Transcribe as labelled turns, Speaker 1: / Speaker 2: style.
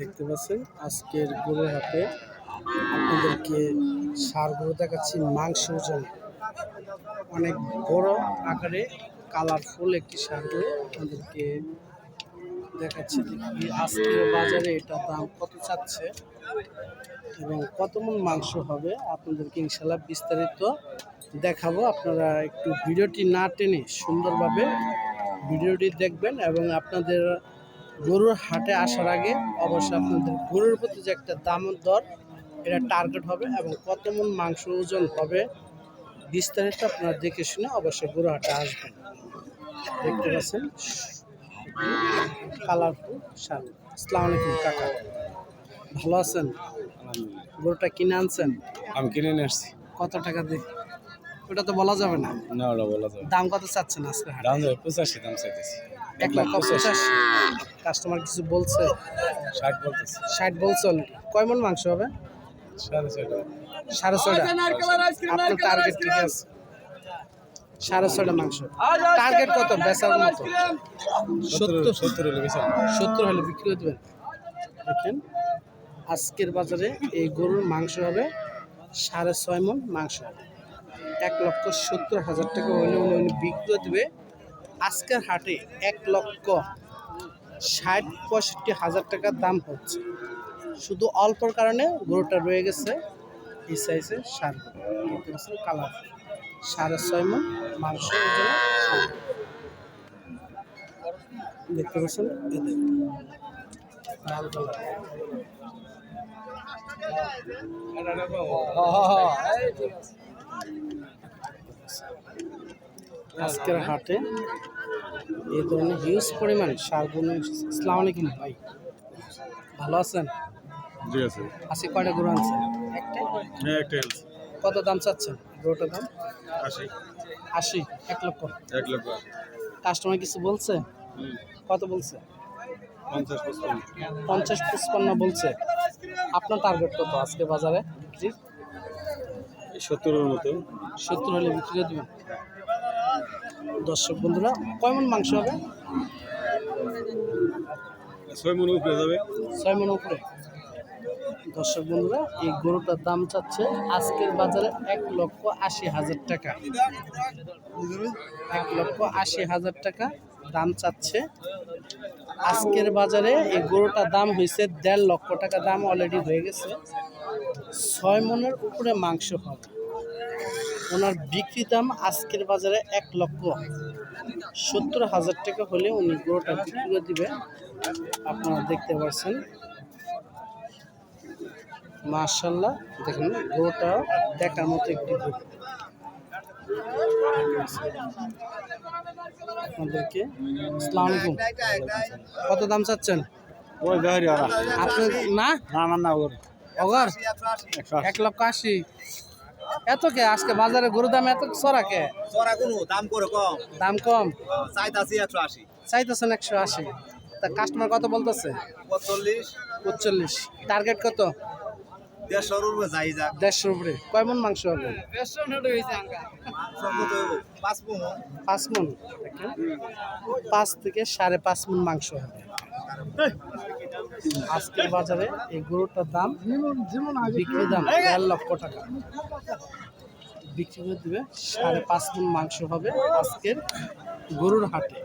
Speaker 1: দেখতে পাচ্ছেন, আজকের গরুর হাটে আপনাদেরকে সার গরু দেখাচ্ছি মাংস ওজন অনেক বড় আকারে কালারফুল একটি সার গরু আপনাদেরকে দেখাচ্ছি। দেখি আজকের বাজারে এটা দাম কত চাচ্ছে এবং কত মন মাংস হবে আপনাদেরকে ইনশাল্লাহ বিস্তারিত দেখাবো। আপনারা একটু ভিডিওটি না টেনে সুন্দরভাবে ভিডিওটি দেখবেন এবং আপনাদের গরুর হাটে আসার আগে অবশ্যই আপনাদের গরুর প্রতি যে একটা দাম দর এটা টার্গেট হবে এবং কত মন মাংস ওজন হবে বিস্তারিত আপনারা দেখে শুনে অবশ্যই গরু হাটে আসবেন। দেখতে পাচ্ছেন কালারফুল শাল। আসসালামু আলাইকুম কাকা। ভালো আছেন? গরুটা কিনে আনছেন?
Speaker 2: আমি কিনে নিয়ে আসছি।
Speaker 1: কত টাকা দিয়ে? ওটা তো বলা যাবে না।
Speaker 2: না ওটা বলা যাবে
Speaker 1: দাম কত চাচ্ছেন আজকে?
Speaker 2: দাম পঁচাশি দাম চাইতেছি।
Speaker 1: এক লক্ষ পঁচাশি কাস্টমার কিছু বলছে?
Speaker 2: ষাট বলতেছি।
Speaker 1: ষাট বলছে। কয় মন মাংস হবে?
Speaker 2: সাড়ে ছয়টা।
Speaker 1: সাড়ে ছয়টা। আপনার টার্গেট ঠিক আছে? সাড়ে ছয়টা মাংস। টার্গেট কত? বেচার মতো।
Speaker 2: সত্তর হলে বেশি
Speaker 1: সত্তর হলে বিক্রি করে দেবেন দেখেন আজকের বাজারে এই গরুর মাংস হবে সাড়ে ছয় মন মাংস। হবে এক লক্ষ সত্তর হাজার টাকা হলে উনি উনি বিক্রি দেবে আজকের হাটে এক লক্ষ ষাট পঁয়ষট্টি হাজার টাকার দাম হচ্ছে। শুধু অল্পর কারণে গরুটা রয়ে গেছে এই সাইজে সার। কালার। সাড়ে ছয় মন, মাংস দেখতে পাচ্ছেন। লাল কালার। আজকের হাটে এই ধরনের হিউজ পরিমাণ সার গরু ইসলাম আলাইকুম ভাই। ভালো আছেন?
Speaker 2: জি আছে।
Speaker 1: আজকে কয়টা গরু আনছেন?
Speaker 2: হ্যাঁ
Speaker 1: কত দাম চাচ্ছেন? গরুটার দাম?
Speaker 2: আশি।
Speaker 1: আশি এক লক্ষ।
Speaker 2: এক লক্ষ।
Speaker 1: কাস্টমার কিছু বলছে? কত বলছে?
Speaker 2: পঞ্চাশ পঁচপান্ন।
Speaker 1: বলছে। আপনার টার্গেট কত আজকে বাজারে? বিক্রি
Speaker 2: সত্তরের মতো।
Speaker 1: সত্তর হলে বিক্রি করে দেবেন? দর্শক বন্ধুরা কয় মন মাংস হবে?
Speaker 2: ছয় মনে উপরে যাবে।
Speaker 1: ছয় মন উপরে। দর্শক বন্ধুরা এই গরুটার দাম চাচ্ছে আজকের বাজারে এক লক্ষ আশি হাজার টাকা। এক লক্ষ আশি হাজার টাকা দাম চাচ্ছে। আজকের বাজারে এই গরুটার দাম হয়েছে দেড় লক্ষ টাকা দাম অলরেডি হয়ে গেছে। ছয় মনের উপরে মাংস হবে। ওনার বিক্রি দাম আজকের বাজারে এক লক্ষ সত্তর হাজার টাকা হলে উনি গরুটা বিক্রি করে দিবে। আপনারা দেখতে পাচ্ছেন। মার্শাল্লাহ দেখুন গরুটা দেখার মতো একটি গরু। আপনাদেরকে আসসালামু আলাইকুম। কত দাম চাচ্ছেন?
Speaker 2: ওই গাড়ি আর
Speaker 1: আপনি না?
Speaker 2: না না ওর।
Speaker 1: অগর? এক লক্ষ আশি। এত কে? আজকে বাজারে গরু দাম এত সরা কে?
Speaker 3: চড়া কোনো দাম করে কম।
Speaker 1: দাম কম।
Speaker 3: চাইতাছি একশো আশি।
Speaker 1: চাইতেছেন একশো আশি। তা কাস্টমার কত বলতেছে?
Speaker 3: পঁচল্লিশ
Speaker 1: টার্গেট কত?
Speaker 3: দেড়শোর উপরে যাই
Speaker 1: দেড়শোর উপরে। কয় মন মাংস হবে?
Speaker 3: পাঁচ
Speaker 1: পাঁচ মন। পাঁচ থেকে সাড়ে পাঁচ মন মাংস হবে। আজকের বাজারে এই গরুটার দাম বিক্রি দাম দেড় লক্ষ টাকা। বিক্রি করে দেবে সাড়ে পাঁচ মন মাংস হবে আজকের গরুর হাটে।